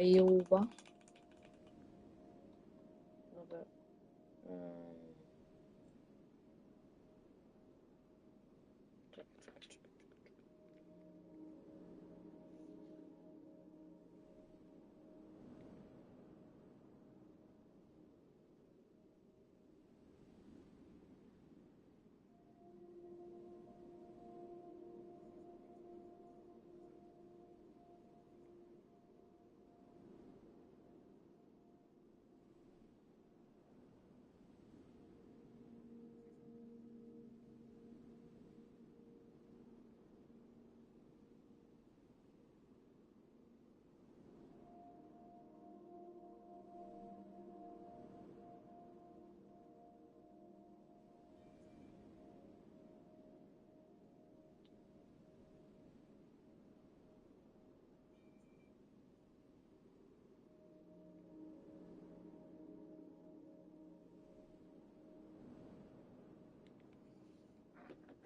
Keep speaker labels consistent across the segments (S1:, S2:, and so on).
S1: Iowa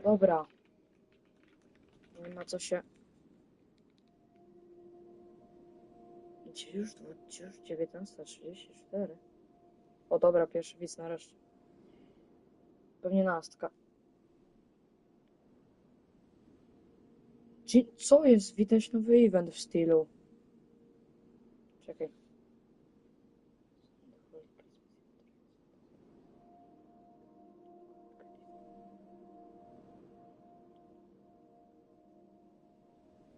S1: Dobra. Nie ma co się. Gdzie już, gdzie już 19.34? O dobra, pierwszy widz nareszcie. Pewnie nastka. Czy, co jest? Widać nowy event w stylu.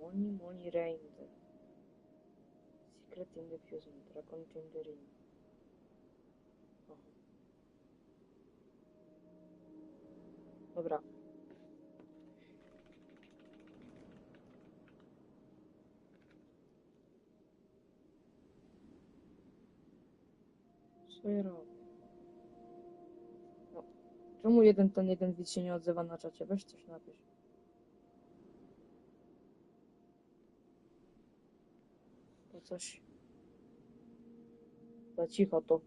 S1: Money, money, rain. Secret in the fusion. Dragon in the. Dobra. Co ja robię? No. Czemu jeden ten jeden widz się nie odzywa na czacie? Weź coś napisz. Coś. Za cicho to.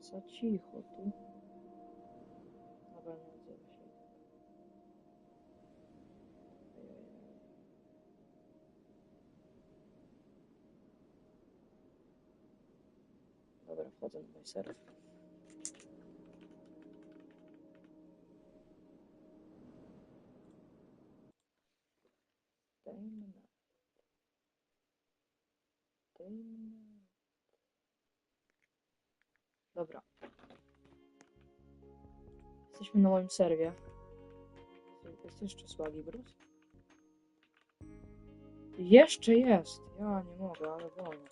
S1: Za cicho tu. Dobra, nie odzywa się. Dobra, wchodzę na. Dajmy na. Dajmy na. Dobra. Jesteśmy na moim serwie. Jest jeszcze Swagi Bruce? Jeszcze jest! Ja nie mogę, ale wolno.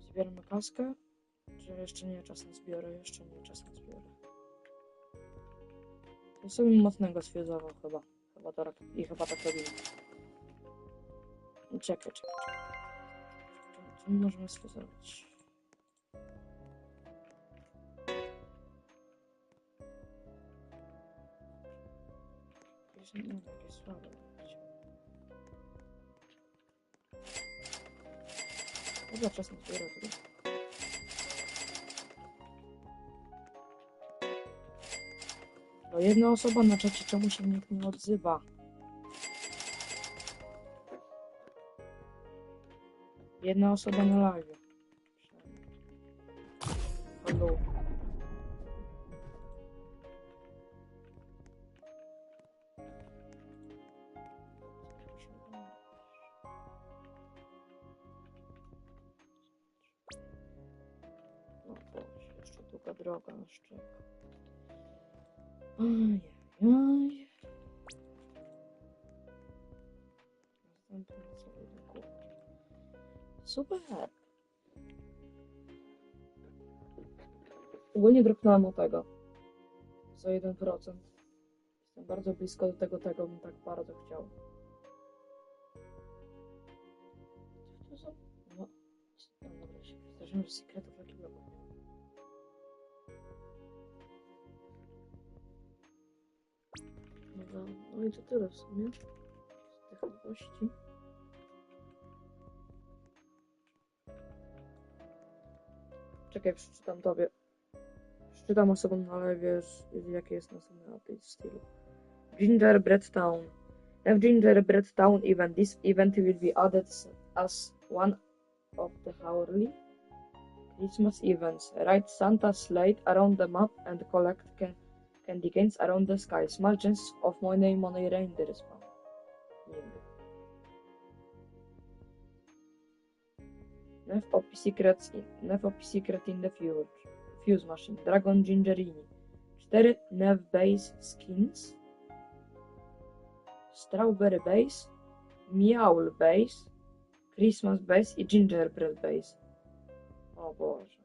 S1: Zbieramy kaskę? Czy jeszcze nie czas na zbiorę? Jeszcze nie czas na zbiorę. To sobie mocnego sfiozował chyba. Chyba tak, I chyba tak robimy. Czekaj, czekaj, czekaj. Czym możemy sfiozować? Wiem, jakieś słabe. Dobra, czas na zbiorę. tu. No jedna osoba na czacie, czemu się nikt nie odzywa? Jedna osoba na live. Ajajaj. Następny sobie dokupię. Super. Ogólnie dropnąłem o tego. Za 1%. Jestem bardzo blisko do tego, tego bym tak bardzo chciał. Co to za... No, no dobra, się przestraszyłem, że sekretów no i to tyle w sumie. Z tych nowości. Czekaj, przeczytam tobie. Czytam osobą, ale wiesz, jakie jest następny update w stylu. Gingerbread Town. Have Gingerbread Town event. This event will be added as one of the hourly Christmas events. Ride Santa's sleigh around the map and collect ca- candy canes around the sky. Small chance of money reindeer spawn. Nigdy. Nev OP Secrets in, Nev OP Secret in the Fuse, Fuse Machine. Dragon Gingerini. 4 Nev Base Skins. Strawberry Base. Miaul Base. Christmas Base i Gingerbread Base. Oh, o Boże.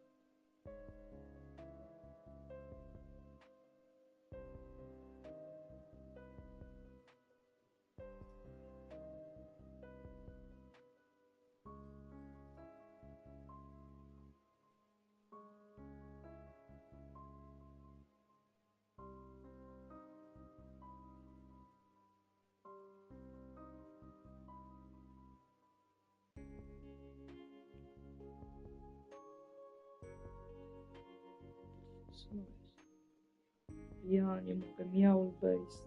S1: Ja nie mogę. Miaul Base.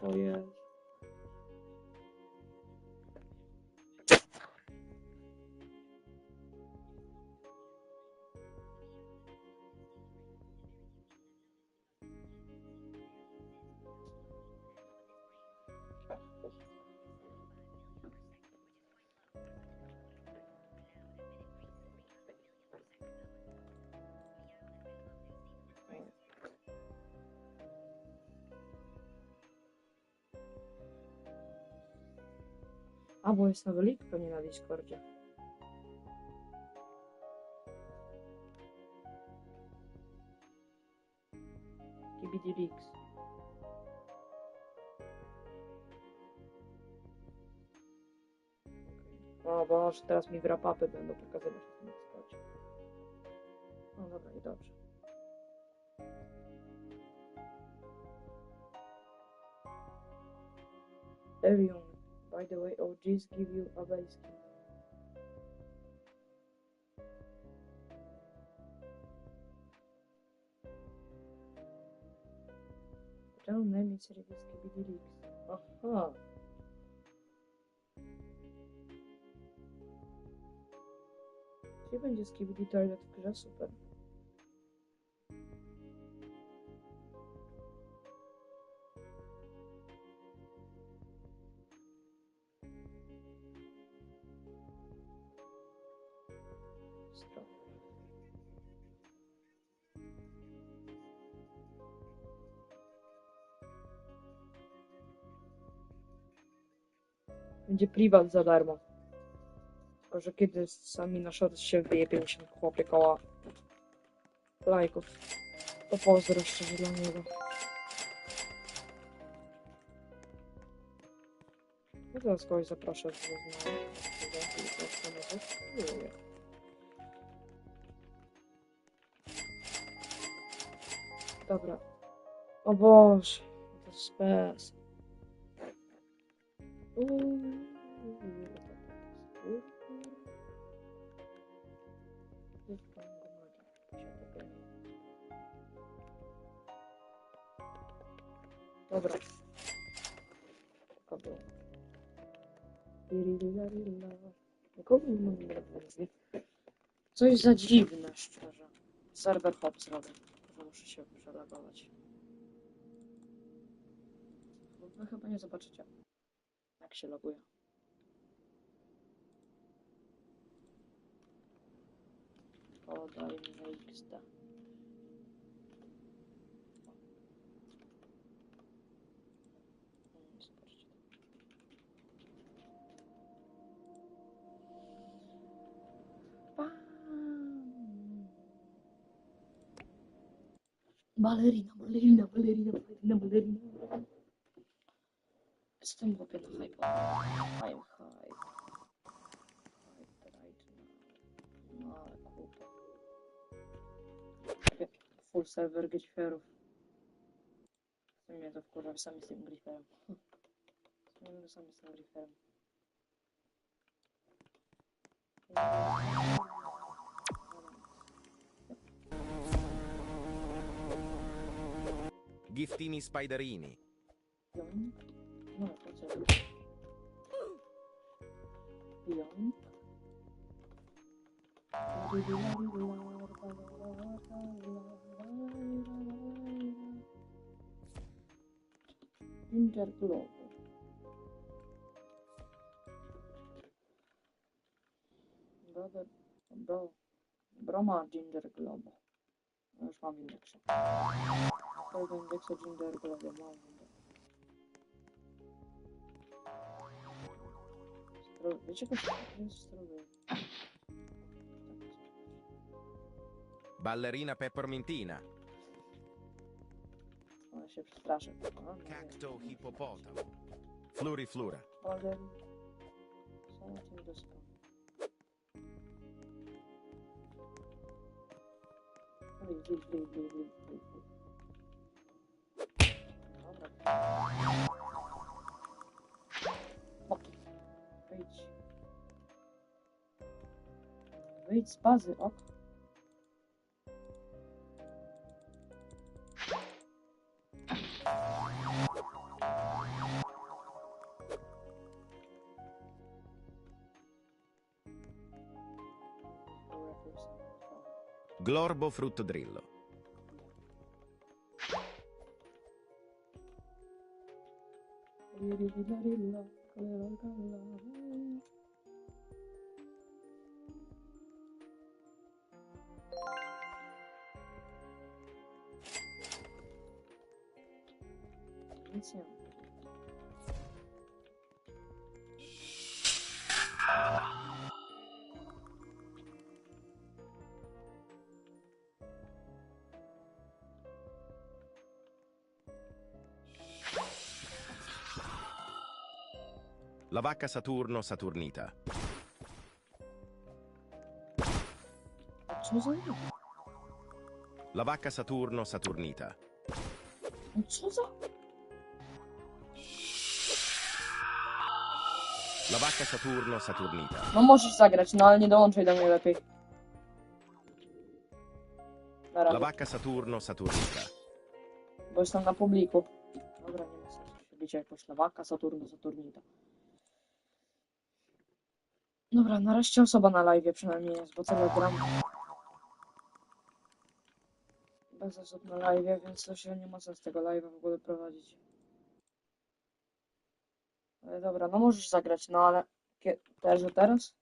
S1: To jest? A, bo jest nowy pewnie na Discordzie. KBD Leaks. O Boże, teraz mi wrapapy będą pokazywać na Discordzie. No dobra, i dobrze. Everyone, by the way, OGs give you a base skin. Channel name is Reviews KBD Leaks. Aha. Gdzie będzie Skibidi Toilet w grze? Super. Będzie privat za darmo. Tylko, że kiedy sami na short się wyjebie się chłopie koła lajków, to pozdro szczerze dla niego. Ja teraz kogoś zaproszę, znał. Miłuję. Dobra. O Boże, to spes. Uuu. Dobra. Była. Nikogo nie. Coś za dziwne, szczerze. Serwer hop zrobię. Muszę się przelegować. Bo wy chyba nie zobaczycie, Akshelokuya. O da inna ikisi ballerina, ballerina, ballerina, ballerina, ballerina. Balerina, balerina, balerina, balerina. Jestem chłopie na hype. I'm hype. Hype right now. No ale kurwa. Takie Full server griferów. W sumie to wkurza sami z tym griferem. W sumie to sami z tym griferem.
S2: Giftini spiderini.
S1: Pionk. Pionk. Ginger Globo. Brother, bro, Broma Ginger Globo. Już mam w indeksie. Twojego indeksu Ginger Globo mam w indeksie. Stro... Wiecie, co to jest strowy?
S2: Ballerina peppermintina.
S1: Ona się przestraszy. A, no nie.
S2: Cacto hippopotam. Fluriflura.
S1: Ale... Co na tym dysko? Oj, wli, wli, wli, wli, wli, Wyjdź z bazy, ok. Dobra, to jest to.
S2: Glorbo fruttodrillo.
S1: Riririlarilla, kaleragalla. Nic nie ma.
S2: La vacca Saturno Saturnita.
S1: A co za ryba?
S2: La vacca Saturno Saturnita.
S1: No
S2: La vacca Saturno Saturnita.
S1: No możesz zagrać, no ale nie dołączaj do mnie lepiej. Na
S2: La
S1: razie,
S2: vacca Saturno Saturnita.
S1: bo jestem na publiku. Dobra, nie ma sensu się bić jak poszlawaka, Saturno, Saturnita. Dobra, nareszcie osoba na live przynajmniej jest, bo cały gram. Bez osób na live, więc to się nie ma sensu tego live'a w ogóle prowadzić. Ale dobra, no możesz zagrać, no ale... kie- teraz?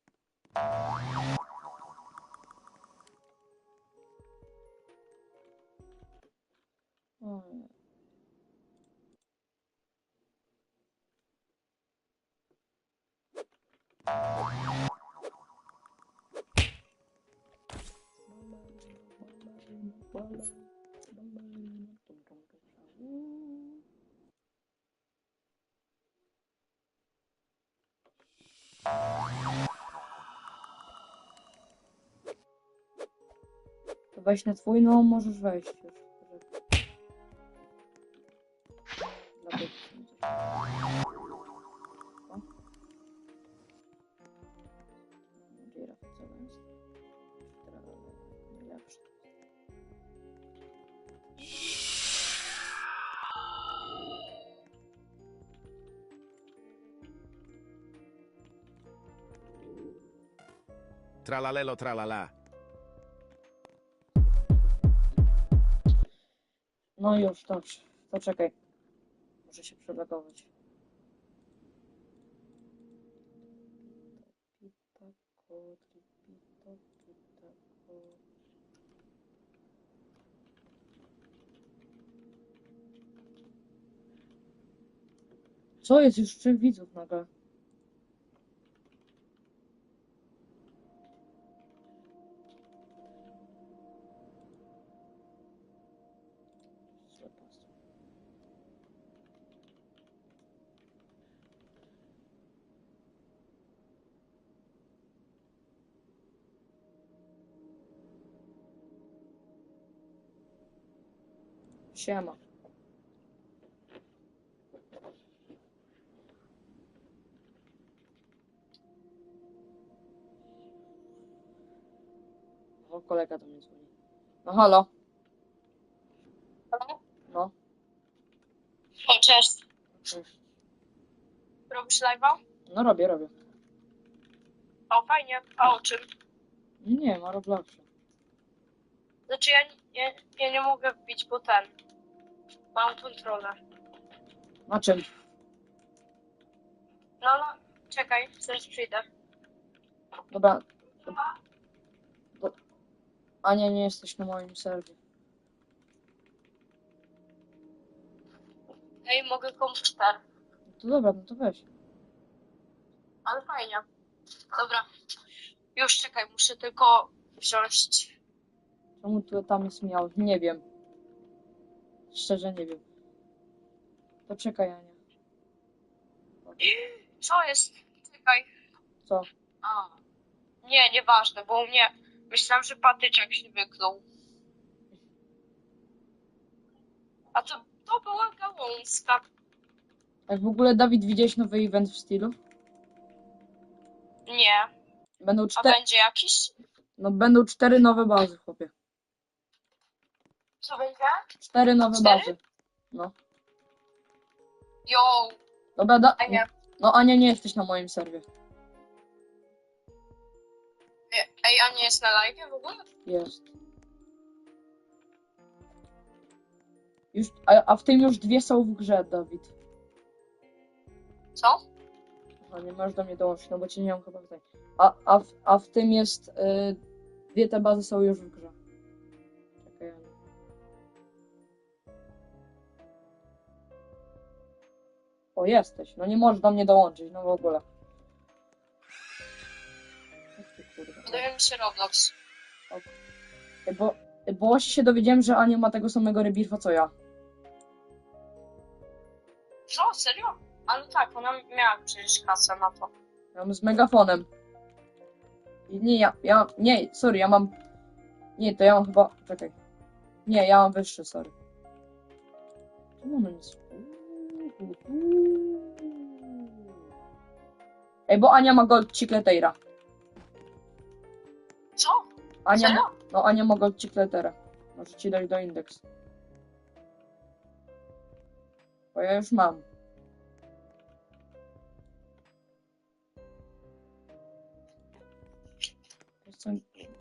S1: Weź na twój, no możesz wejść już. Dla tych, No już, dobrze. To czekaj. Muszę się przelogować. Co jest już trzech widzów nagle? Siema. O, kolega do mnie dzwoni. No halo. No.
S3: O, cześć.
S1: Cześć.
S3: Robisz live'a?
S1: No robię, robię.
S3: O, fajnie. A o czym?
S1: Nie, ma Robloxie.
S3: Znaczy ja, ja, ja nie mogę wbić, bo ten. Mam kontrolę.
S1: Na czym?
S3: No, no, czekaj, zaraz przyjdę.
S1: Dobra. Do... A nie, nie jesteś na moim serwie.
S3: Ej, mogę komputer.
S1: No to dobra, no to weź.
S3: Ale fajnie. Dobra. Już czekaj, muszę tylko wziąć.
S1: Czemu tu tam jest miał? Nie wiem. Szczerze nie wiem. Poczekaj, Ania.
S3: Co jest? Czekaj.
S1: Co?
S3: A. Nie, nieważne, bo u mnie myślałam, że patyczek się wykluł. A to, to była gałązka.
S1: Jak w ogóle Dawid widziałeś nowy event w stylu?
S3: Nie.
S1: Będą
S3: A
S1: cztery,
S3: będzie jakiś?
S1: no będą cztery nowe bazy, chłopie.
S3: Co będzie?
S1: Cztery nowe
S3: Cztery?
S1: bazy. No.
S3: Yo,
S1: Dobra, da...
S3: a nie.
S1: No Ania, nie jesteś na moim serwie.
S3: Ej, a nie jest na live w ogóle?
S1: Jest. Już, a, a w tym już dwie są w grze, Dawid.
S3: Co?
S1: A nie możesz do mnie dołączyć, no bo cię nie mam chyba tutaj. A, a, w, a w tym jest. Y, dwie te bazy są już w grze. O, jesteś. No nie możesz do mnie dołączyć, no w ogóle.
S3: Podoba mi się Roblox.
S1: Ej, Bo, bo właśnie się dowiedziałem, że Ania ma tego samego rebirfa co ja.
S3: Co? Serio? Ale tak, ona miała przecież kasę na to.
S1: Ja mam z megafonem. I Nie, ja, ja, nie, sorry, ja mam, nie, to ja mam chyba, czekaj. Nie, ja mam wyższy, sorry. Czemu ono nic? Ej, bo Ania ma gold chicleteira.
S3: Co?
S1: Ania,
S3: Serio?
S1: no Ania ma gold chicletera. Może ci dać do indeks. Bo ja już mam.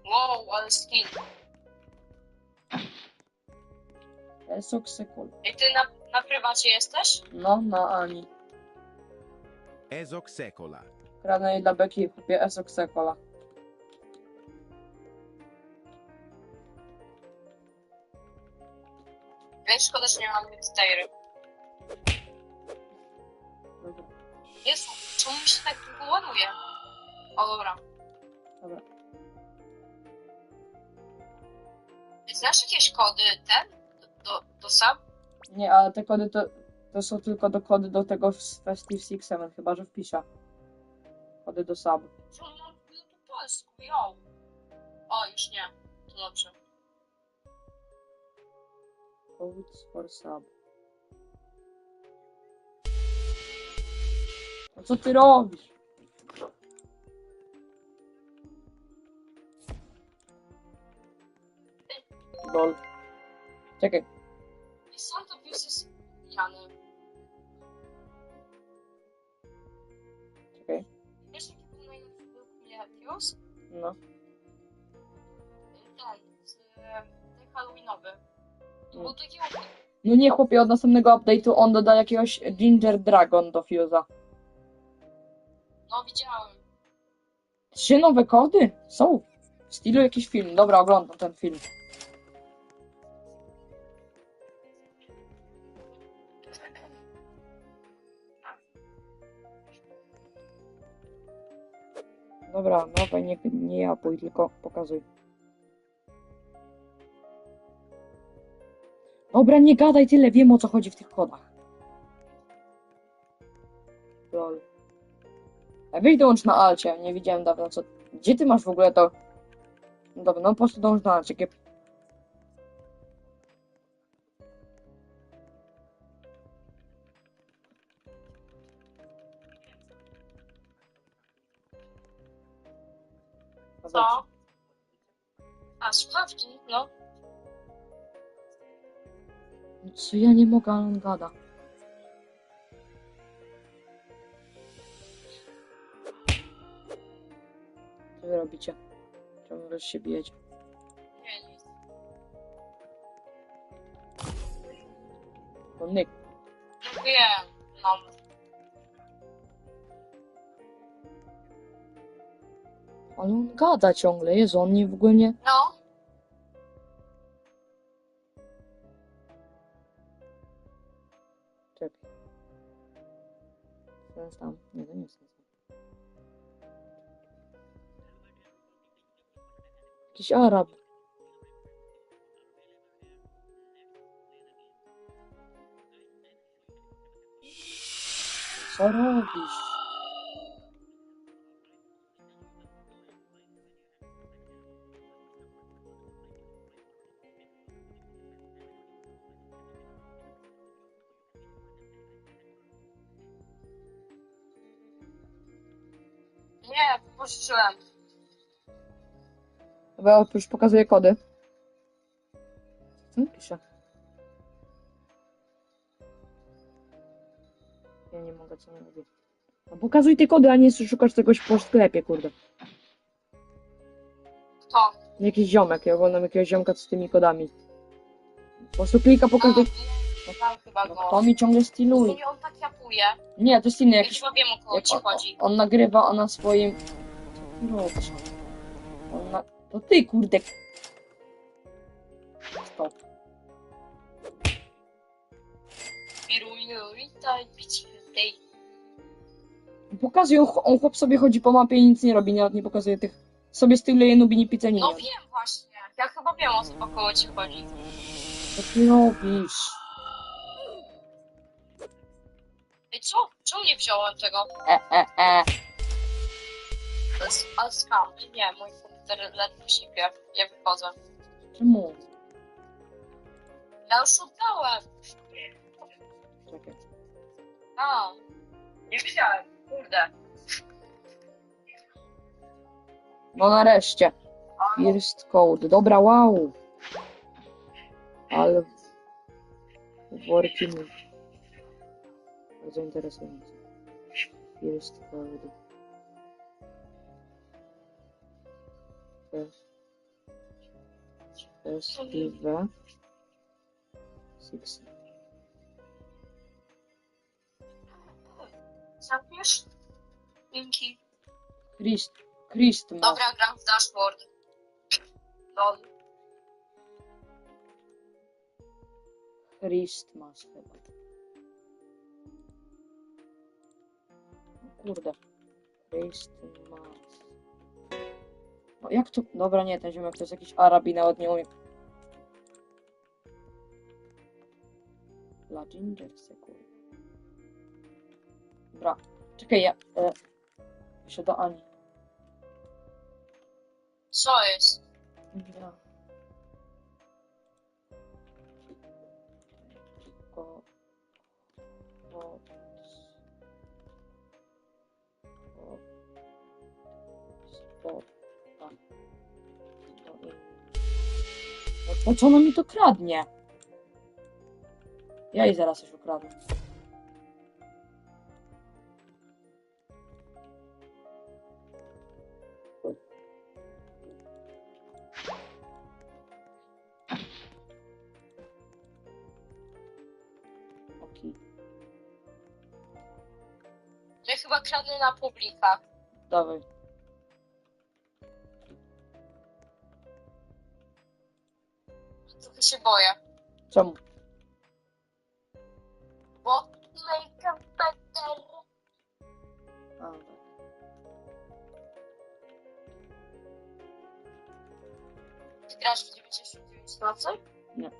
S3: Wow, ale skin.
S1: Esok Sekul.
S3: I ty na, na prywacie jesteś?
S1: No, na Ani.
S2: Esoc secola.
S1: Kradnę jej dla Beki, kupię Esok Sekola.
S3: Ej, szkoda, że nie mam Meditairy.
S1: Dobra,
S3: Jezu, czemu mi się tak długo ładuje? O, dobra.
S1: dobra.
S3: Znasz jakieś kody ten? Do, do, sub?
S1: Nie, ale te kody to, to są tylko do kody do tego z Festive Six Seven, chyba że wpiszę. Kody do sub.
S3: Co mam w ogóle po polsku? Yo. O, już nie. To dobrze.
S1: Codes for sub. No co ty robisz? Lol. Czekaj,
S3: I są to viewsy Jany.
S1: czekaj. No.
S3: Ten, z, e, ten Halloweenowy. To
S1: No.
S3: był taki
S1: No nie chłopie, od następnego update'u on doda jakiegoś Ginger Dragon do Fuse'a.
S3: No, widziałem.
S1: Trzy nowe kody? Są. W stylu jakiś film. Dobra, oglądam ten film. Dobra, dawaj, nie, nie japuj, tylko pokazuj. Dobra, nie gadaj tyle, wiem o co chodzi w tych kodach. Lol. A weź dołącz na Alcie, nie widziałem dawno co... Gdzie ty masz w ogóle to... No Dobra, no po prostu dołącz na Alcie, jakie...
S3: Co? A, słuchawki? No.
S1: No Co ja nie mogę, ale on gada. Co wy robicie? Czemu się bijecie?
S3: Nie, nic.
S1: Nick,
S3: No, no.
S1: Ale on gada ciągle, Jezu, on nie w ogóle nie...
S3: No,
S1: Czekaj. Sens tam. Nie, to nie jest. Jakiś Arab. Co robisz?
S3: Nie, pożyczyłem.
S1: Chyba już pokazuje kody. Co pisze? Ja nie mogę, co robi. No pokazuj te kody, a nie szukasz czegoś po sklepie, kurde.
S3: Kto?
S1: Jakiś ziomek, ja oglądam jakiegoś ziomka z tymi kodami. Po prostu klika, pokazuje.
S3: A, Chyba
S1: No,
S3: go.
S1: to mi ciągle styluje.
S3: On tak japuje.
S1: Nie, to jest inny
S3: Ja
S1: jakiś.
S3: chyba wiem o kogo ci
S1: on,
S3: chodzi.
S1: on nagrywa na swoim. Ty robisz? On na... To ty, kurde. Stop.
S3: Witaj, tej.
S1: Pokazuje, on, chłop sobie chodzi po mapie i nic nie robi, nawet nie pokazuje tych. Sobie styluje nubini pizzeni.
S3: No wiem właśnie. Ja chyba wiem o co- o kogo ci chodzi.
S1: Co ty robisz?
S3: Ej, co? Czemu nie wziąłem tego?
S1: E, e, e.
S3: To jest ale skam. Nie, mój komputer ledwo sipie. Ja wychodzę.
S1: Czemu?
S3: Ja już oddałem.
S1: Czekaj.
S3: A. Nie wiedziałem. Kurde.
S1: No nareszcie. First code. Dobra, wow. Ale... Working. Bardzo interesujące. First. First give. Six.
S3: Zapisz? Dzięki.
S1: Christ. Christmas.
S3: Dobra, gram w dashboard. Lol.
S1: Christmas chyba. Kurde. Christmas. No jak to? Dobra, nie, ten ziomek to jest jakiś Arab i nawet nie umie. La Ginger Sekul. Dobra. Czekaj, ja... E, jeszcze do Ani.
S3: Co jest?
S1: Dobra. Tak. To i- No po co ona mi to kradnie? Ja jej zaraz coś ukradnę.
S3: Ja chyba kradnę na publika.
S1: Dawaj.
S3: Boję.
S1: Czemu?
S3: Bo. A,
S1: tak.
S3: Ty grasz w 99 nocy?
S1: Nie.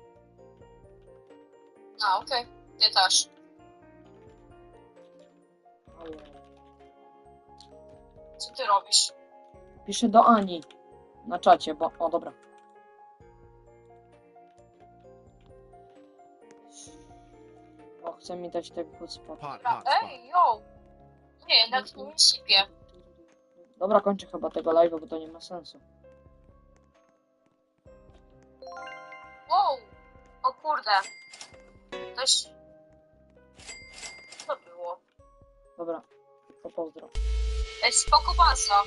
S3: A, okej. Ty też.
S1: Ale...
S3: Co ty robisz?
S1: Piszę do Ani na czacie, bo. O, dobra. Chce mi dać tego hotspot.
S2: Spot.
S3: Ej, yo! Nie, jednak nie mi sipie.
S1: Dobra, kończę chyba tego live'a, bo to nie ma sensu.
S3: Wow! O kurde. Coś... Co było?
S1: Dobra, to pozdro.
S3: Ej, spoko baza.